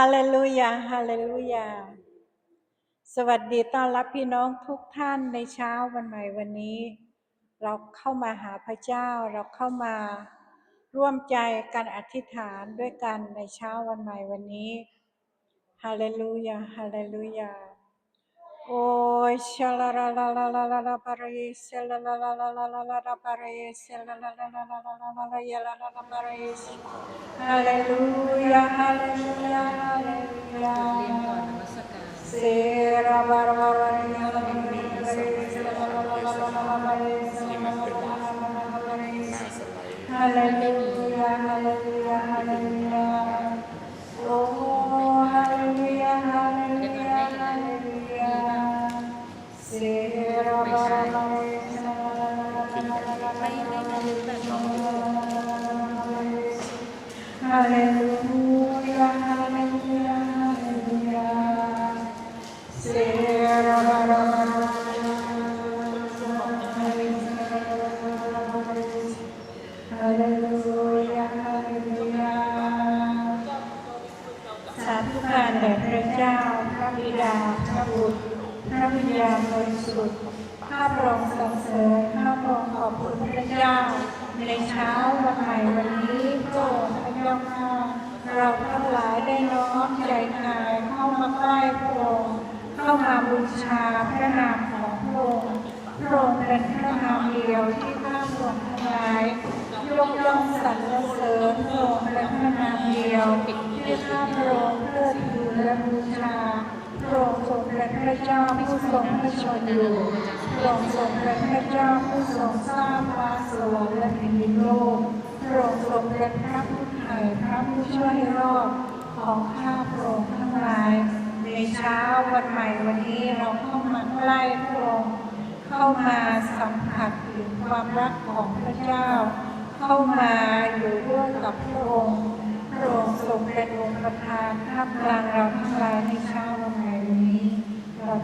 ฮาเลลูยา ฮาเลลูยา สวัสดีต้อนรับพี่น้องทุกท่านในเช้าวันใหม่วันนี้ เราเข้ามาหาพระเจ้า เราเข้ามาร่วมใจกันอธิษฐานด้วยกันในเช้าวันใหม่วันนี้ ฮาเลลูยา ฮาเลลูยา โอ้ยชาลาลาลาลาลาลาลาปาเรสลาลาลาลาลาลาลาลาปาเรสลาลาลาลาลาลาลาลาล ดาพระบุตรพระวิญญาณบริสุทธิ์ข้าพระองค์สรรเสริญข้าพระองค์ขอบคุณพระเจ้า ในเช้าวันใหม่วันนี้พระองค์พระเจ้าข้าเราทั้งหลายได้น้อมใจกายเข้ามาใกล้พระองค์เข้ามาบูชาพระนามของพระองค์พระองค์เป็นพระนามเดียวที่ข้าพระองค์ทั้งหลายยกย่องสรรเสริญพระองค์เป็นพระนามเดียวที่ข้าพระองค์เพื่อทูลและบูชา พระองค์ทรงเป็นพระเจ้าผู้ทรงพระชนอยู่พระองค์ทรงเป็นพระเจ้าผู้ทรงสร้างฟ้าสวรรค์และแผ่นดินโลกพระองค์ทรงเป็นพระผู้ไถ่พระผู้ช่วยให้รอดของข้าพระองค์ทั้งหลาย ในเช้าวันใหม่วันนี้เราเข้ามาใกล้พระองค์เข้ามาสัมผัสถึงความรักของพระเจ้า เข้ามาอยู่ร่วมกับพระองค์พระองค์ทรงเป็นองค์ประธานท่ามกลางเราทั้งหลายใน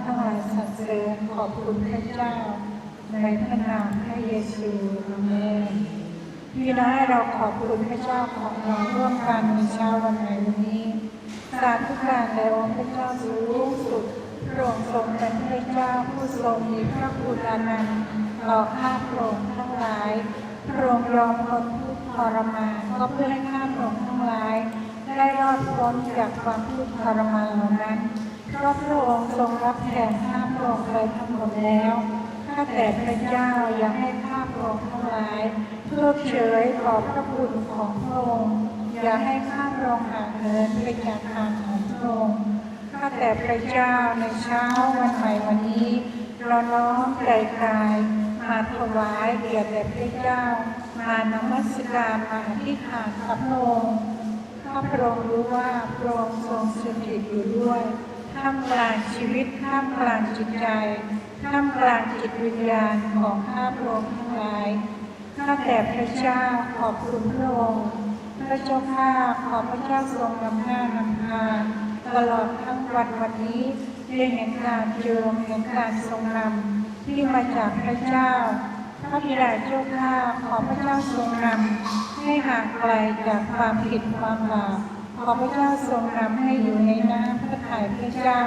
เราทั้ายสรรเสริญขอบคุณพระเจ้า ในพระนามพระเยซูอาเมนพี่น้องเราขอบคุณพระเจ้าของเราร่วมกันในเช้าวันใหนนี้สาธุการแด่องค์พระเจ้าสูงสุดพระองค์ทรงเป็นพระเจ้าผู้ทรงมีพระคุณอนันต์ต่อข้าพระองค์ทั้งหลายพระองค์ยอมทนทุกข์ทรมานก็เพื่อให้ข้าพระองค์ทั้งหลาย ได้รอดพ้นจากความทุกข์ทรมานเหล่านั้น เพราะพระองค์ทรงรับแทนข้าพระองค์ไปทั้งหมดแล้วข้าแต่พระเจ้าอย่าให้ข้าพระองค์ทั้งหลายเพิกเฉยต่อพระคุณของพระองค์อย่าให้ข้าพระองค์ห่างเหินไปจากทางของพระองค์ข้าแต่พระเจ้าในเช้าวันใหม่วันนี้เราน้อมใจกายมาถวายเกียรติแด่พระเจ้ามานมัสการมาอธิษฐานกับพระองค์ข้าพระองค์รู้ว่าพระองค์ทรงสถิตอยู่ด้วย ท่ามกลางชีวิตท่ามกลางจิตใจท่ามกลางจิตวิญญาณของข้าพระองค์ทั้งหลายข้าแต่พระเจ้าขอบคุณพระองค์พระเจ้าข้าขอพระเจ้าทรงนำหน้านำพาตลอดทั้งวันวันนี้ได้เห็นการเจิมเห็นการทรงนำที่มาจากพระเจ้าพระบิดาเจ้าข้าขอพระเจ้าทรงนำให้ห่างไกลจากความผิดความบาปขอพระเจ้าทรงนำให้อยู่ในน้ำพระ ทัยพระเจ้า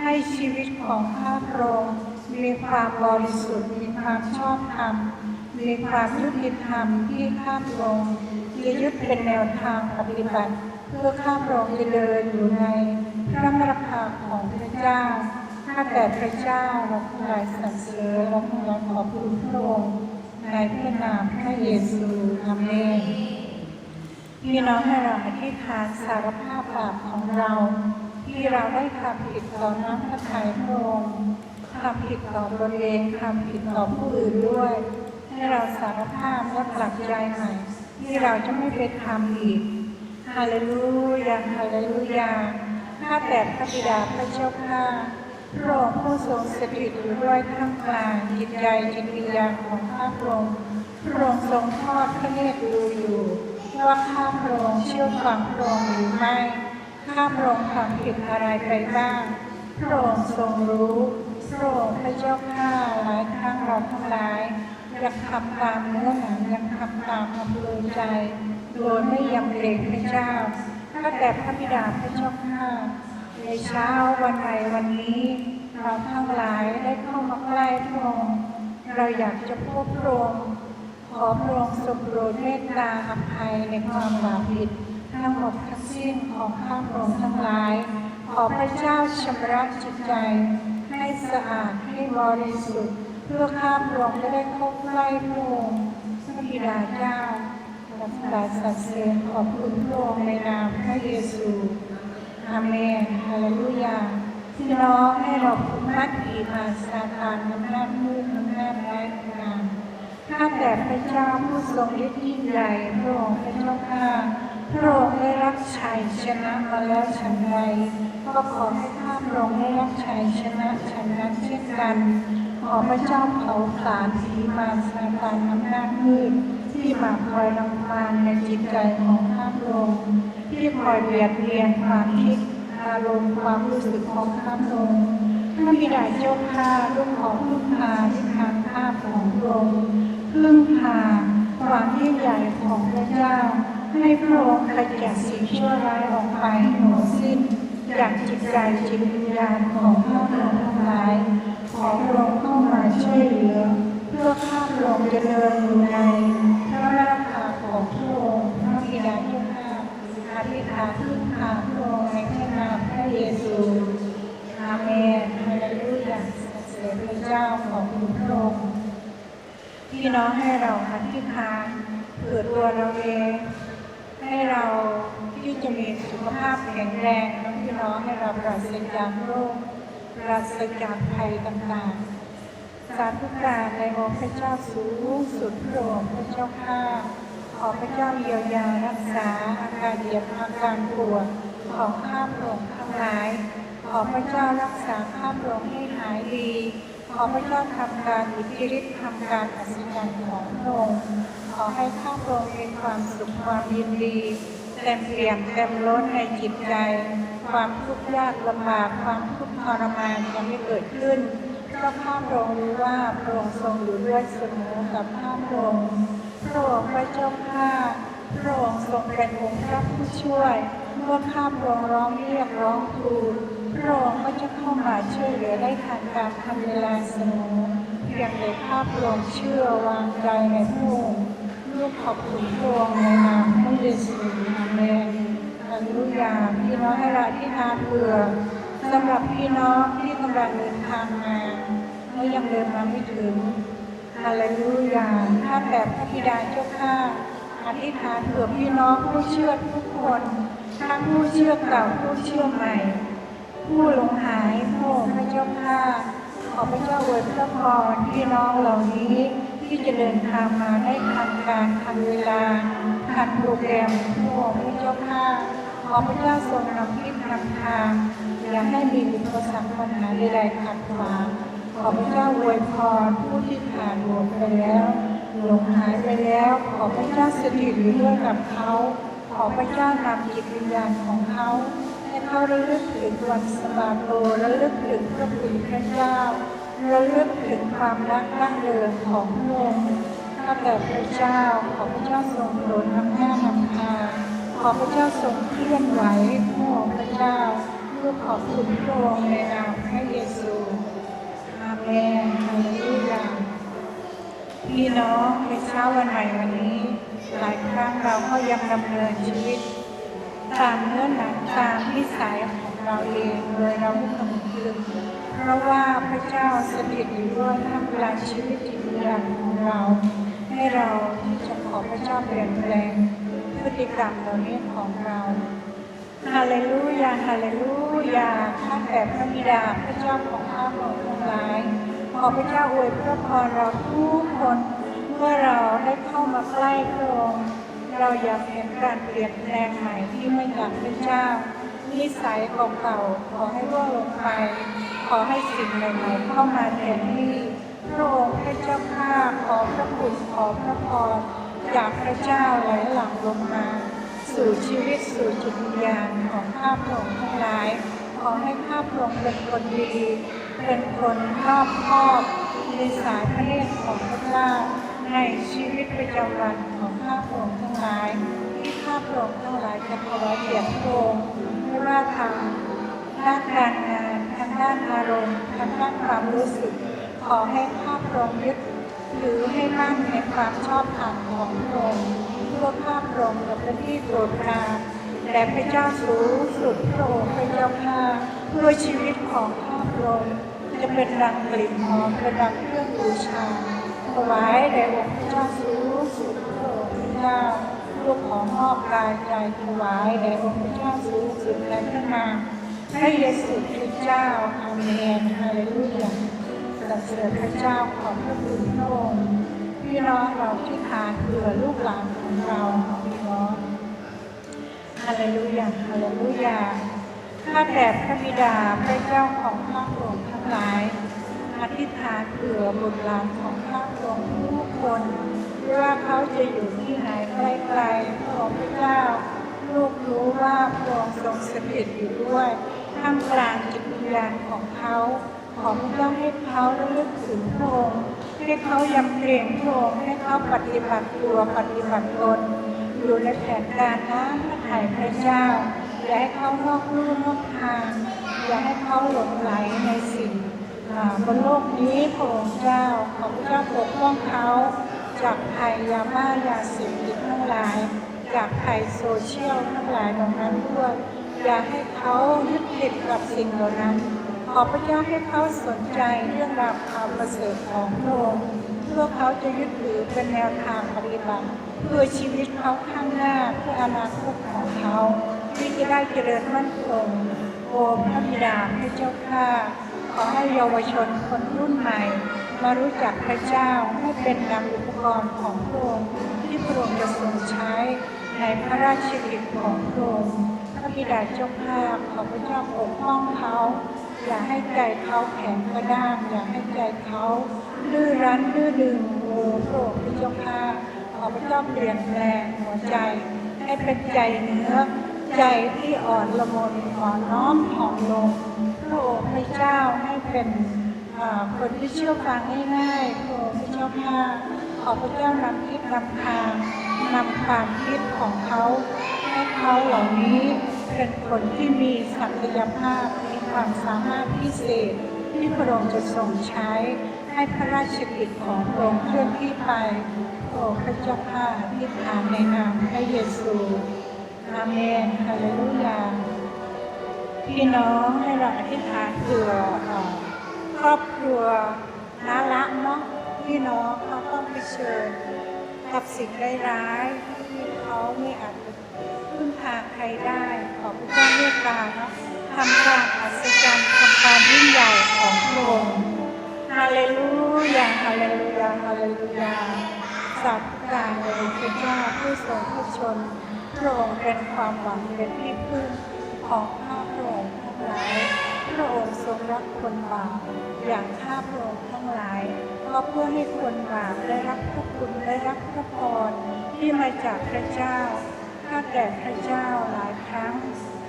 ให้ชีวิตของข้าพระองค์มีความบริสุทธิ์มีความชอบธรรม มีความยุติธรรมที่ข้าพระองค์จะยึดเป็นแนวทางปฏิบัติ เพื่อข้าพระองค์จะเดินอยู่ในพระมรภาของพระเจ้าข้าแต่พระเจ้าเราทลายสรรเสริญและทั้งหลาขอบคุณพระองค์ในพระนามพระเยซูอาเมนพี่น้องให้เราอธิษฐานสารภาพบาปของเรา ที่เราได้ทำผิดต่อน้ำพระทัยพระองค์ทำผิดต่อตนเองทำผิดต่อผู้อื่นด้วย ให้เราสารภาพและปรับใจใหม่ที่เราจะไม่ไปทำอีกฮาเลลูยาฮาเลลูยาข้าแต่พระบิดาพระเจ้าข้าพระองค์ผู้ทรงสถิตอยู่ด้วยท่ามกลางจิตใจจิตวิญญาณของข้าพระองค์พระองค์ทรงทอดพระเนตรดูอยู่ ว่าข้าพระองค์เชื่อฟังพระองค์หรือไม่ ข้าพรงค์ทำผิดอะไรไปบ้างพระองค์ทรงรู้พระองค์พระเจ้าข้าหลายครั้งเราทั้งหลายยากทำตามเนื้อหนังยากทำตามอำเภอใจ โดยไม่ยำเกรงพระเจ้าถ้าข้าแต่พระบิดาพระเจ้าข้าในเช้าวันใหม่วันนี้ เราทั้งหลายได้เข้ามาใกล้พระองค์เราอยากจะพบพระองค์ขอพระองค์ทรงโปรดเมตตาอภัยในความบาปผิด ทั้งหมดทั้งสิ้นของข้าพระองค์ทั้งหลาย ขอพระเจ้าชำระจิตใจ ให้สะอาดให้บริสุทธิ์ เพื่อข้าพระองค์จะได้เข้าใกล้พระองค์พระบิดาเจ้ารักษาสัตย์เสียขอบคุณพระองค์ในนามพระเยซูอาเมนฮาเลลูยาพี่น้องให้เราคุ้มมัดอีมาซาตานน้ำหน้ามืดน้ำหน้าร้ายงามข้าแต่พระเจ้าผู้ทรงฤทธิ์ยิ่งใหญ่พระองค์พระเจ้าข้า พระองค์ได้รับชัยชนะมาแล้วฉันใดก็ขอให้ข้าพระองค์ได้รับชัยชนะฉันนั้นเช่นกัน ขอพระเจ้าเผาผลาญผีมารซาตานน้ำหน้ามืดที่มาคอยรังควานในจิตใจของข้าพระองค์ที่คอยเบียดเบียนความคิดอารมณ์ความรู้สึกของข้าพระองค์ถ้าบิดาเจ้าข้าลูกขอพึ่งพาที่ทางข้าของพระองค์พึ่งพาความยิ่งใหญ่ของพระเจ้า ให้พระองค์ขจัดสิ่งชั่วร้ายออกไปหมดสิ้น จากจิตใจจิตวิญญาณของข้าพระองค์ทั้งหลาย ขอพระองค์เข้ามาช่วยเหลือ เพื่อข้าพระองค์จะเดินอยู่ในพระราชาของพระองค์พระบิดาเจ้าข้าอธิษฐานพึ่งพาพระองค์ในพระนามพระเยซูอาเมนฮาเลลูยาสรรเสริญพระเจ้าของคุณพระองค์พี่น้องให้เราอธิษฐานเผื่อตัวเราเอง ให้เราที่จะมีสุขภาพแข็งแรงและพี่น้องให้เราปราศจากโรคปราศจากภัยต่างๆ สาธุการในองค์พระเจ้าสูงสุดพระองค์พระเจ้าข้าขอพระเจ้าเยียวยารักษาอาการเจ็บอาการปวดของข้าพระองค์ทั้งหลาย ขอพระเจ้ารักษาข้าพระองค์ให้หายดี ขอพระเจ้าทำการอิทธิฤทธิ์ทำการอัศจรรย์ของพระองค์ อให้ข้าพระองค์มีความสุขความยินดีเต็มเปี่ยมเต็มล้นในจิตใจ ความทุกข์ยากลำบากความทุกข์ทรมานจะไม่เกิดขึ้นเพราะข้าพระองค์รู้ว่าพระองค์ทรงอยู่ด้วยเสมอกับข้าพระองค์พระองค์พระเจ้าข้าพระองค์ทรงเป็นองค์พระผู้ช่วย เมื่อข้าพระองค์ร้องเรียกร้องทูลพระองค์ก็จะเข้ามาช่วยเหลือได้ทันการทันเวลาเสมอเพียงแต่ข้าพระองค์เชื่อวางใจในพระองค์ ลูกขอบคุณพระองในนามพระเยซูอาเมนฮาเลลูยาพี่น้องให้เราที่นาเผื่อสำหรับพี่น้องที่กำลังเดินทางมาและยังเดินมาไม่ถึงฮาเลลูยาข้าแต่พระบิดาเจ้าข้าอธิษฐานเผื่อพี่น้องผู้เชื่อทุกคนทั้งผู้เชื่อเก่าผู้เชื่อใหม่ ผู้หลงหายพระองค์พระเจ้าข้าขอพระเจ้าอวยพระพรพี่น้องเหล่านี้ ที่จะเดินทางมาได้ทันการทันเวลาทันโปรแกรมพระองค์พระเจ้าข้าขอพระเจ้าทรงนำทิศนำทางอย่าให้มีอุปสรรคปัญหาใดๆขัดขวางขอพระเจ้าอวยพรผู้ที่ผ่านหลงไปแล้วหลงหายไปแล้ว ขอพระเจ้าสถิตอยู่ด้วยกับเขาขอพระเจ้านำจิตวิญญาณของเขาให้เขาระลึกถึงวันสมาโลระลึกถึงพระคุณพระเจ้า ระลึกถึงความรักดั้งเดิมของพระองค์ข้าแต่พระเจ้าขอพระเจ้าทรงโปรดนำหน้านำทาขอพระเจ้าทรงเคลื่อนไหวพระองค์พระเจ้าเพื่อขอบคุณพระองค์ในนามพระเยซูอาเมนฮาเลลูยาพี่น้องในเช้าวันใหม่วันนี้ หลายครั้งเราก็ยังดำเนินชีวิต ตามเนื้อหนังตามนิสัยของเราเองโดยเราไม่คำนึง เพราะว่าพระเจ้าสถิตอยู่ด้วยท่ามกลางชีวิตจิตวิญญาณของเรา ให้เราที่จะขอพระเจ้าเปลี่ยนแปลงพฤติกรรมเหล่านี้ของเราฮาเลลูยาฮาเลลูยาข้าแต่พระบิดาพระเจ้าของข้าพระองค์ทั้งหลายขอพระเจ้าอวยพระพรเราทุกคนเมื่อเราได้เข้ามาใกล้พระองค์เราอยากเห็นการเปลี่ยนแปลงใหม่ที่ไม่จากพระเจ้านิสัยเก่าขอให้ร่วงลงไป ขอให้สิ่งใหม่ๆเข้ามาแทนที่พระองค์พระเจ้าข้าขอพระคุณขอพระพรจากพระเจ้าไหลหลั่งลงมา สู่ชีวิตสู่จิตวิญญาณของข้าพระองค์ทั้งหลาย ขอให้ข้าพระองค์เป็นคนดี เป็นคนรอบคอบในสายพระเนตรของพระเจ้าในชีวิตประจำวันของข้าพระองค์ทั้งหลาย ที่ข้าพระองค์ทั้งหลายจะถวายเกียรติพระองค์ว่าทางด้านการงาน ด้านอารมณ์ทางด้านความรู้สึก ขอให้ข้าพระองค์ยึดถือให้มั่นในความชอบธรรมของพระองค์เพื่อข้าพระองค์จะเป็นที่โปรดปรานและพระเจ้าสูงสุดพระองค์พระเจ้าข้าเพื่อชีวิตของข้าพระองค์จะเป็นดังกลิ่นหอมเป็นดังเครื่องบูชาถวายแด่องค์พระเจ้าสูงสุดพระองค์พระเจ้าลูกขอมอบกายใจถวายแด่องค์พระเจ้าสูงสุดและพระนาม พระเยซูคริสต์เจ้าอาเมนฮาเลลูยาสรรเสริญพระเจ้าขอบพระคุณพระองค์พี่น้องเราที่ทานเผื่อลูกหลานของเราพี่น้องฮาเลลูยาฮาเลลูยาข้าแต่พระบิดาพระเจ้าของข้าพระองค์ทั้งหลายอธิษฐานเผื่อบุตรหลานของข้าพระองค์ทุกคนว่าเขาจะอยู่ที่ไหนไกลๆพระองค์พระเจ้าลูกรู้ว่าพระองค์ทรงสถิตอยู่ด้วย ท่ามกลางจิตวิญญาณของเขาขอพระเจ้าให้เขาระลึกถึงพระองค์ให้เขายำเกรงพระองค์ให้เขาปฏิบัติตัวปฏิบัติตนอยู่ในแผนการน้ำพระทัยพระเจ้าอย่าให้เขานอกลู่นอกทางอย่าให้เขาหลงไหลในสิ่งบนโลกนี้พระองค์เจ้าขอพระเจ้าปกป้องเขาจากภัยยาบ้ายาเสพติดทั้งหลาย จากภัยโซเชียลทั้งหลายเหล่านั้นด้วยอย่าให้เขายึ ติดกับสิ่งเหล่านั้น ขอพระเจ้าให้เขาสนใจเรื่องราวความประเสริฐของพระองค์เพื่อเขาจะยึดถือเป็นแนวทางปฏิบัติ เพื่อชีวิตเขาข้างหน้าเพื่ออนาคตของเขาที่จะได้เจริญมั่นคงโอพระบิดาพระเจ้าข้าขอให้เยาวชนคนรุ่นใหม่ มารู้จักพระเจ้าให้เป็นนำอุปกรณ์ของพระองค์ที่พระองค์จะทรงใช้ในพระราชกิจของพระองค์ บิดาเจ้าข้าขอพระเจ้าปกป้องเขา อย่าให้ใจเขาแข็งกระด้างอย่าให้ใจเขาดื้อรั้นดื้อดึงโอ้พระองค์พระเจ้าข้าขอพระเจ้าเปลี่ยนแปลงหัวใจ ให้เป็นใจเนื้อ ใจที่อ่อนละมุนอ่อนน้อมถ่อมลงพระองค์พระเจ้าให้เป็นคนที่เชื่อฟังง่ายๆพระองค์พระเจ้าข้าขอพระเจ้านำคิดนำทางนำความคิดของเขา ให้เขาเหล่านี้ เป็นคนที่มีศักยภาพมีความสามารถพิเศษ ที่พระองค์จะทรงใช้ ให้พระราชกิจของพระองค์เคลื่อนที่ไปโอ้พระเจ้าข้าอธิษฐานในนามพระเยซูอาเมนฮาเลลูยาพี่น้องให้เราอธิษฐานเผื่อครอบครัวนาละเนาะพี่น้องเขาต้องเผชิญกับสิ่งร้ายๆที่เขาไม่อาจ พึ่งพาใครได้ ขอพระเจ้าเมตตาเนาะทำการอัศจรรย์ทำการยิ่งใหญ่ของพระองค์ฮาเลลูยาฮาเลลูยาฮาเลลูยาสัตว์การเลยพระเจ้าผู้ทรงพระชนพระองค์เป็นความหวังเป็นที่พึ่งของข้าพระองค์ทั้งหลายพระองค์ทรงรักคนบาปอย่างข้าพระองค์ทั้งหลายก็เพื่อให้คนบาปได้รับพระคุณได้รับพระพรที่มาจากพระเจ้า ข้าแต่พระเจ้าหลายครั้ง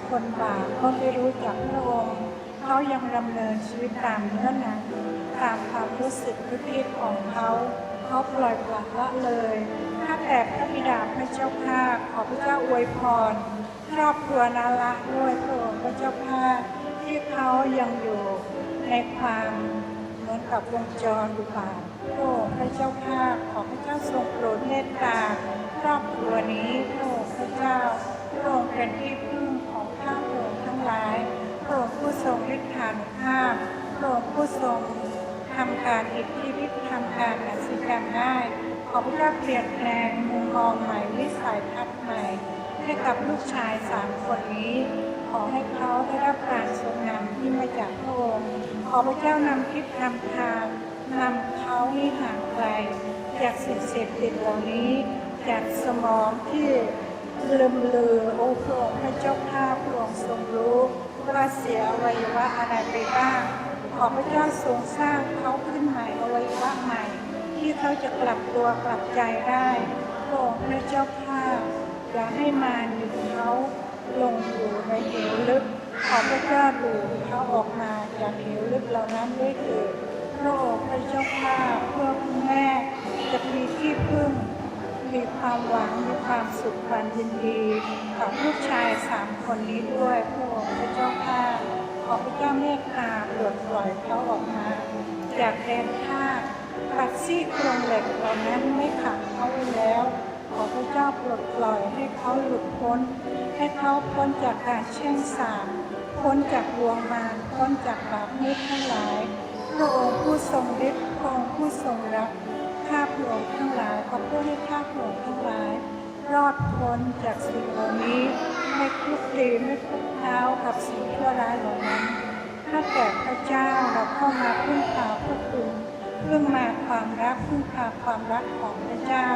คนบาปก็ไม่รู้จักพระองค์เขายังดำเนินชีวิตตามเนื้อหนังตามความรู้สึกนึกคิดของเขาเขาปล่อยปละละเลยข้าแต่พระบิดาพระเจ้าข้าขอพระเจ้าอวยพรครอบครัวนาละด้วยพระองค์พระเจ้าข้าที่เขายังอยู่ในความเหมือนกับวงจรอุบาทพระองค์พระเจ้าข้าขอพระเจ้าทรงโปรดเมตตาครอบครัวนี้พระองค์ พระเจ้าพระองค์เป็นที่พึ่งของข้าพระองค์ทั้งหลายพระองค์ผู้ทรงฤทธานุภาพพระองค์ผู้ทรงทำการอิทธิฤทธิ์ทำการอัศจรรย์ได้ ขอพระเจ้าเปลี่ยนแปลงมุมมองใหม่วิสัยทัศน์ใหม่ ให้กับลูกชายสามคนนี้ ขอให้เขาได้รับการทรงนำที่มาจากพระองค์ขอพระเจ้านำทิศนำทางนำเขาให้ห่างไกลจากสิ่งเสพติดเหล่านี้ จากสมองที่ ลืมเลือโอ้พระองค์พระเจ้าข้าพระองค์ทรงรู้ว่าเสียอวัยวะอะไรไปบ้าง ขอพระเจ้าทรงสร้างเขาขึ้นใหม่อวัยวะใหม่ ที่เขาจะกลับตัวกลับใจได้พระองค์พระเจ้าข้าอย่าให้มารดึงเขาลงอยู่ในเหวลึกขอพระเจ้าดูเขาออกมาจากเหวลึกเหล่านั้นด้วยเถิดพระองค์พระเจ้าข้าเพื่อคุณแม่จะมีที่พึ่ง มีความหวังมีความสุขความยินดีกับลูกชายสามคนนี้ด้วยพระองค์พระเจ้าข้าขอพระเจ้าเมตตาปลดปล่อยเขาออกมา จากแดนท่าสปัดซี่โครงเหล็กเหล่านั้นไม่ขังเขาไว้แล้ว ขอพระเจ้าปลดปล่อยให้เขาหลุดพ้น ให้เขาพ้นจากการแช่งสาปพ้นจากดวงมารพ้นจากบาปมืดทั้งหลายพระองค์ผู้ทรงฤทธิ์พระองค์ผู้ทรงรัก ข้าพระองค์ทั้งหลายขอเพื่อให้ข้าพระองค์ทั้งหลาย รอดพ้นจากสิ่งเหล่านี้ไม่คลุกคลีไม่คลุกเคล้ากับสิ่งชั่วร้ายเหล่านั้นข้าแต่พระเจ้าเราเข้ามาพึ่งพาพระคุณพึ่งมาความรักพึ่งพาความรักของพระเจ้า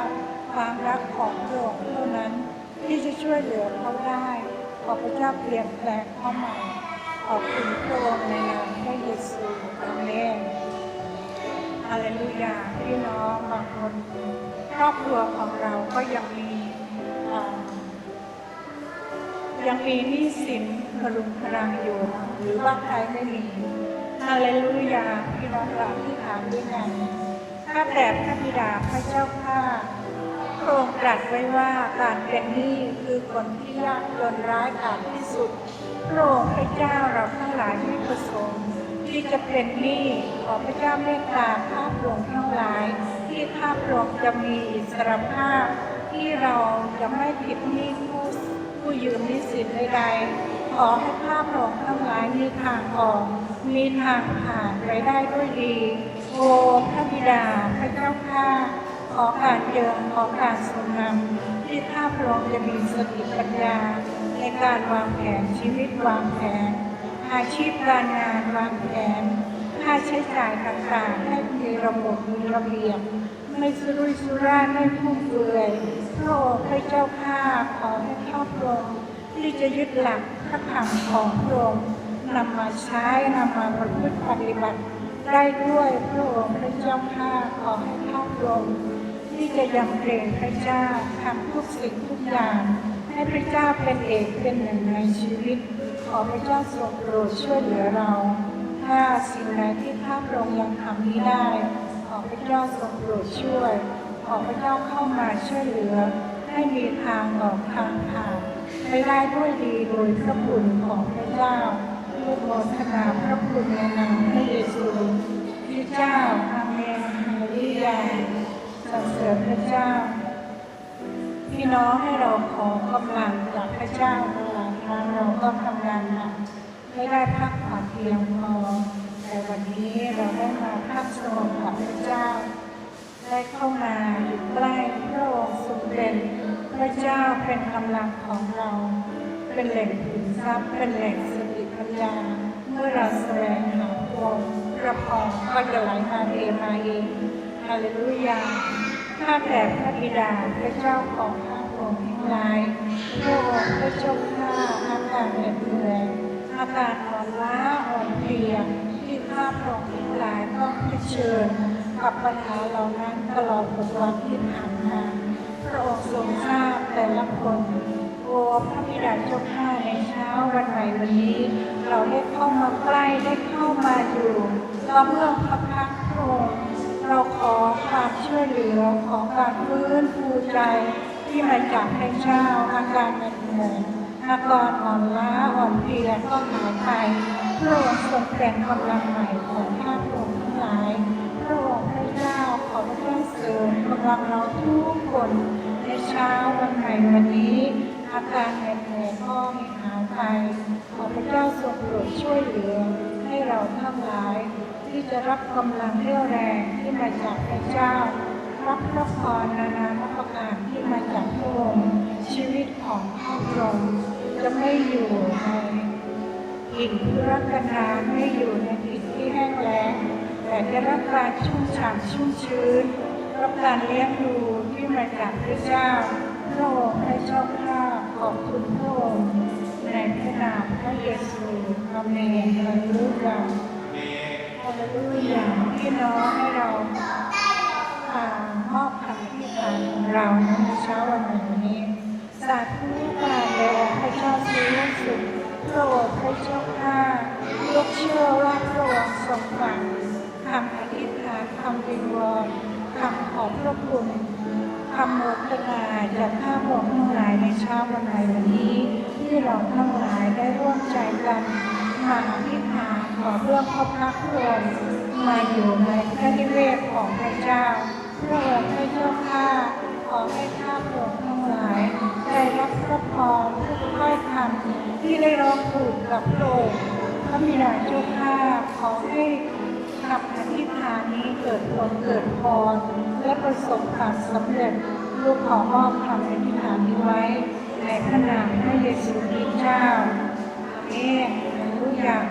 ความรักของพระองค์เท่านั้น ที่จะช่วยเหลือเขาได้ ขอพระเจ้าเปลี่ยนแปลงเขาใหม่ขอบคุณพระองค์ในนามพระเยซูอาเมน ฮาเลลูยาพี่น้องบางคนครอบครัวของเราก็ยังมียังมีหนี้สินพรุงพรังอยู่ หรือว่าใครไม่มีฮาเลลูยาพี่น้องเราที่ถามด้วยกันข้าแต่พระบิดาพระเจ้าข้าพระองค์ตรัสไว้ว่าการเป็นหนี้คือคนที่ยากจนร้ายกาจที่สุดพระองค์พระเจ้าเราทั้งหลายไม่ประสงค์ จะเป็นหนี้ขอพระเจ้าเมตตาข้าพระองทั้งหลาย ที่ข้าพระองจะมีอิสรภาพ ที่เราจะไม่ผิดหนี้ผู้ผู้ยืมนี้สินใดๆขอให้ข้าพระองทั้งหลายมีทางออก มีทางผ่านไปได้ด้วยดีโอพระบิดาพระเจ้าข้าขอการเจิมขอการทรงนำที่ข้าพระองจะมีสติปัญญา ในการวางแผนชีวิตวางแผน อาชีพการงานวางแผน ค่าใช้จ่ายต่างๆ ให้มีระบบมีระเบียบ ไม่สุรุ่ยสุร่ายไม่ฟุ่มเฟือยพระองค์พระเจ้าข้าขอให้ข้ารองค์ที่จะยึดหลักพระธรรมของพระองค์นำมาใช้นำมาประพฤติปฏิบัติ ได้ด้วยพระองค์พระเจ้าข้าขอให้ข้ารองค์ที่จะยำเกรงพระเจ้าทำทุกสิ่งทุกอย่าง ให้พระเจ้าเป็นเอกเป็นหนึ่งในชีวิต ขอพระเจ้าทรงโปรดช่วยเหลือเรา ถ้าสิ่งใดที่ข้าพระองค์ยังทำไม่ได้ ขอพระเจ้าทรงโปรดช่วย ขอพระเจ้าเข้ามาช่วยเหลือ ให้มีทางออกทางผ่านไปได้ด้วยดีโดยพระคุณของพระเจ้าลูกโมทนาพระคุณในนามพระเยซูพระเจ้าอาเมนฮาเลลูยาสรรเสริญพระเจ้า พี่น้องให้เราขอกำลังจากพระเจ้า เมื่อหลายครั้งเราก็ทำงานหนักไม่ได้พักผ่อนเพียงพอแต่วันนี้เราได้มาพักสงบกับพระเจ้า ได้เข้ามาอยู่ใกล้พระองค์ทรงเป็นพระเจ้าเป็นกำลังของเรา เป็นแหล่งขุนทรัพย์เป็นแหล่งสติปัญญา เมื่อเราแสวงหาพระองค์ระพรก็จะไหลมาเองมาเองฮาเลลูยาข้าแต่พระบิดาพระเจ้าของข้าพระองค์ทั้งหลายพระองค์พระเจ้าข้า การเหน็ดเหนื่อยอาการอ่อนล้าอ่อนเพลียที่ข้าพระองทั้งหลายต้องเผชิญกับปัญหาเหล่านั้นตลอดหกวันที่ผ่านมาพระองค์ทรงทราบแต่ละคนโอ้พระบิดาเจ้าข้าในเช้าวันใหม่วันนี้ เราได้เข้ามาใกล้ได้เข้ามาอยู่เราเมื่อพระพักพระองค์เราขอความช่วยเหลือขอการฟื้นฟูใจที่มาจากพระเจ้าอาการเหน็ดเหนื่อย อาการอ่อนล้าอ่อนเพลียก็หายไปพระองค์ทรงเป็นกำลังใหม่ของข้าพระองค์ทั้งหลายพระองค์พระเจ้าขอพระเจ้าเสริมกำลังเราทุกคนในเช้าวันใหม่วันนี้อาการเหนื่อยก็หายไปขอพระเจ้าทรงโปรดช่วยเหลือให้เราทั้งหลาย ที่จะรับกำลังเรี่ยวแรงที่มาจากพระเจ้ารับพระพรนานาประการที่มาจากพระองค์ชีวิตของข้าพระองค์ จะไม่อยู่ในอิ่มทุรกันดาไม่อยู่ในถิ่นที่แห้งแล้งแต่จะรับการชุ่มฉ่ำชุ่มชื้นรับการเลี้ยงดูที่มาจากพระเจ้าพระองค์ให้เจ้าข้าขอบคุณพระองค์ในพระนามพระเยซูอาเมนฮาเลลูยาฮาเลลูยาพี่น้องให้เราอ่ามอบคำที่ฐานเราในเช้าวันนี้ สาธุการแด่พระเจ้าสูงสุดพระองค์พระเจ้าข้ายกเชื่อว่าพระองค์ทรงฟังคำอธิษฐานคำวิงวอนคำขอบพระคุณคำโมทนาจากข้าพระองทั้งหลายในเช้าวันใหม่วันนี้ ที่เราทั้งหลายได้ร่วมใจกันมาอธิษฐานขอเพื่อพระพักตร์พระองมาอยู่ในพระนิเวศของพระเจ้าพระองค์ให้เจ้าข้า ขอให้ข้าพระองค์ทั้งหลายได้รับพระพรทุกถ้อยคำที่ได้ร้องถูกกับพระองค์พระบิดาเจ้าข้าขอให้กับอธิษฐานนี้เกิดผลเกิดพรและประสบความสำเร็จลูกขอมอบคำอธิษฐานนี้ไว้ ในพระนามพระเยซูคริสต์เจ้าอาเมนทุกอย่าง